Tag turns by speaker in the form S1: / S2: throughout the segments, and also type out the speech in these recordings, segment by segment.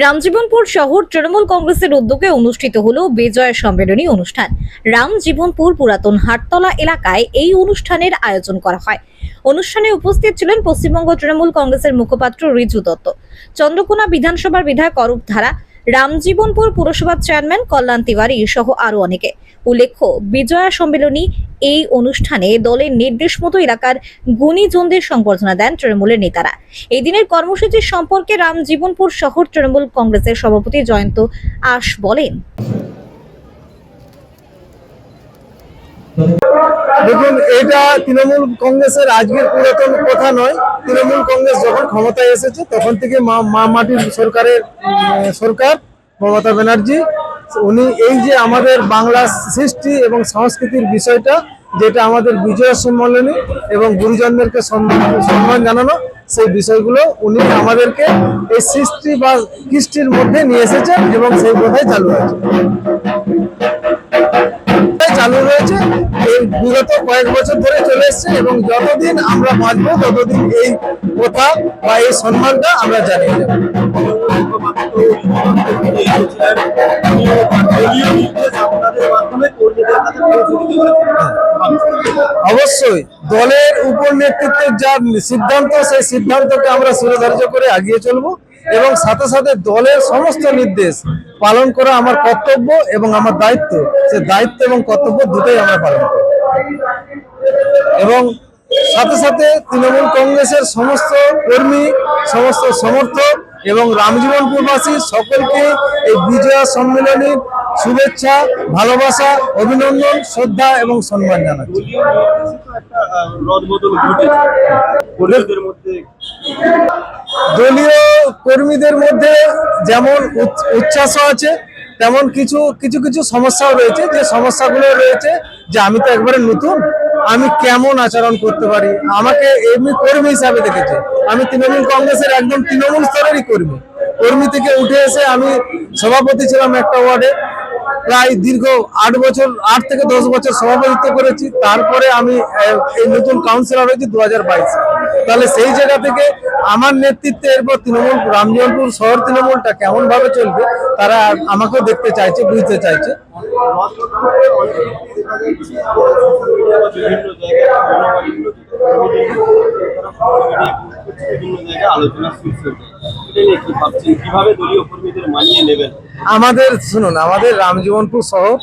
S1: রামজীবনপুর শহর তৃণমূল কংগ্রেসের উদ্যোগে অনুষ্ঠিত হল বিজয় সম্মেলনী অনুষ্ঠান। রামজীবনপুর পুরাতন হাটতলা এলাকায় এই অনুষ্ঠানের আয়োজন করা হয়। অনুষ্ঠানে উপস্থিত ছিলেন পশ্চিমবঙ্গ তৃণমূল কংগ্রেসের মুখপাত্র রিজু দত্ত, চন্দ্রকোনা বিধানসভার বিধায়ক অরূপ ধারা, রামজীবনপুর পুরসভার চেয়ারম্যান কল্যাণ তিওয়ারি সহ আরও অনেকে। উল্লেখ্য, বিজয়া সম্মেলনী এই অনুষ্ঠানে দলের নির্দেশ মতো এলাকার গুণীজনদের সংবর্ধনা দেন তৃণমূলের নেতারা। এই দিনের কর্মসূচি সম্পর্কে রামজীবনপুর শহর তৃণমূল কংগ্রেসের সভাপতি জয়ন্ত আশ বলেন।
S2: দেখুন, এটা তৃণমূল কংগ্রেসের আজকের পুরাতন কথা নয়। তৃণমূল কংগ্রেস যখন ক্ষমতায় এসেছে, তখন থেকে মা মাটির সরকারের সরকার মমতা ব্যানার্জি উনি এই যে আমাদের বাংলা সৃষ্টি এবং সংস্কৃতির বিষয়টা, যেটা আমাদের বিজয় সম্মেলনী এবং গুরুজনদেরকে সম্মান জানানো, সেই বিষয়গুলো উনি আমাদেরকে এই সৃষ্টি বা কৃষ্টির মধ্যে নিয়ে এসেছেন এবং সেই কথাই চালু আছে। বিগত কয়েক বছর ধরে চলে এসছে এবং যতদিন আমরা বাঁচবো, ততদিন এই কথা বা এই সম্মানটা আমরা জানিয়ে অবশ্যই, দলের উপর নেতৃত্বের যা সিদ্ধান্ত, সেই সিদ্ধান্তকে আমরা শিরোধার্য করে এগিয়ে চলবো এবং সাথে সাথে দলের সমস্ত নির্দেশ পালন করা আমার কর্তব্য এবং আমার দায়িত্ব। সে দায়িত্ব এবং কর্তব্য দুটোই আমরা পালন করব। এবং সাথে সাথে তৃণমূল কংগ্রেসের সমস্ত কর্মী, সমস্ত সমর্থক এবং রামজীবনপুরবাসী সকলকে এই বিজয়া সম্মেলনীর শুভেচ্ছা, ভালোবাসা, অভিনন্দন, শ্রদ্ধা এবং সম্মান জানাচ্ছি। দলীয় কর্মীদের মধ্যে যেমন উচ্ছ্বাসও আছে তেমন কিছু কিছু কিছু সমস্যাও রয়েছে। যে সমস্যাগুলো রয়েছে যে আমি তো একবারে নতুন, আমি কেমন আচরণ করতে পারি? আমাকে এমনি কর্মী হিসাবে দেখেছে। আমি তৃণমূল কংগ্রেসের একদম তৃণমূল স্তরেরই কর্মী। কর্মী থেকে উঠে এসে আমি সভাপতি ছিলাম একটা ওয়ার্ডে। প্রায় দীর্ঘ আট বছর, আট থেকে দশ বছর সভাপতিত্ব করেছি। তারপরে আমি এই নতুন কাউন্সিলর হয়েছি দু হাজার তাহলে সেই জায়গা থেকে আমার নেতৃত্বে এরপর তৃণমূল, রামজীবনপুর শহর তৃণমূলটা কেমন ভাবে চলবে, তারা আমাকেও দেখতে চাইছে, বুঝতে চাইছে। আমাদের, শুনুন, আমাদের রামজীবনপুর শহর,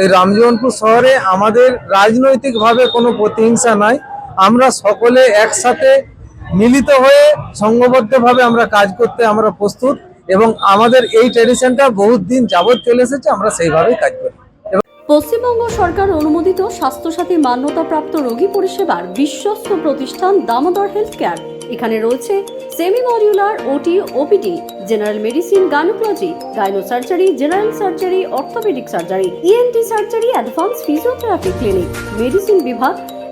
S2: এই রামজীবনপুর শহরে আমাদের রাজনৈতিকভাবে কোনো প্রতিহিংসা নাই। আমরা সকলে একসাথে মিলিত হয়ে সংঘবদ্ধভাবে আমরা কাজ করতে আমরা প্রস্তুত এবং আমাদের এই ট্রেডিশনটা বহুত দিন যাবৎ চলে এসেছে, আমরা সেইভাবেই কাজ করি।
S3: পশ্চিমবঙ্গ সরকার অনুমোদিত স্বাস্থ্যসাথী মান্যতাপ্রাপ্ত রোগী পরিষেবার বিশ্বস্ত প্রতিষ্ঠান দামোদর হেলথ কেয়ার এখানে রয়েছে semi modular OT, OPD, general medicine gynaecology gyno surgery general surgery, orthopaedic surgery, ENT surgery, advance physiotherapy clinic, medicine বিভাগ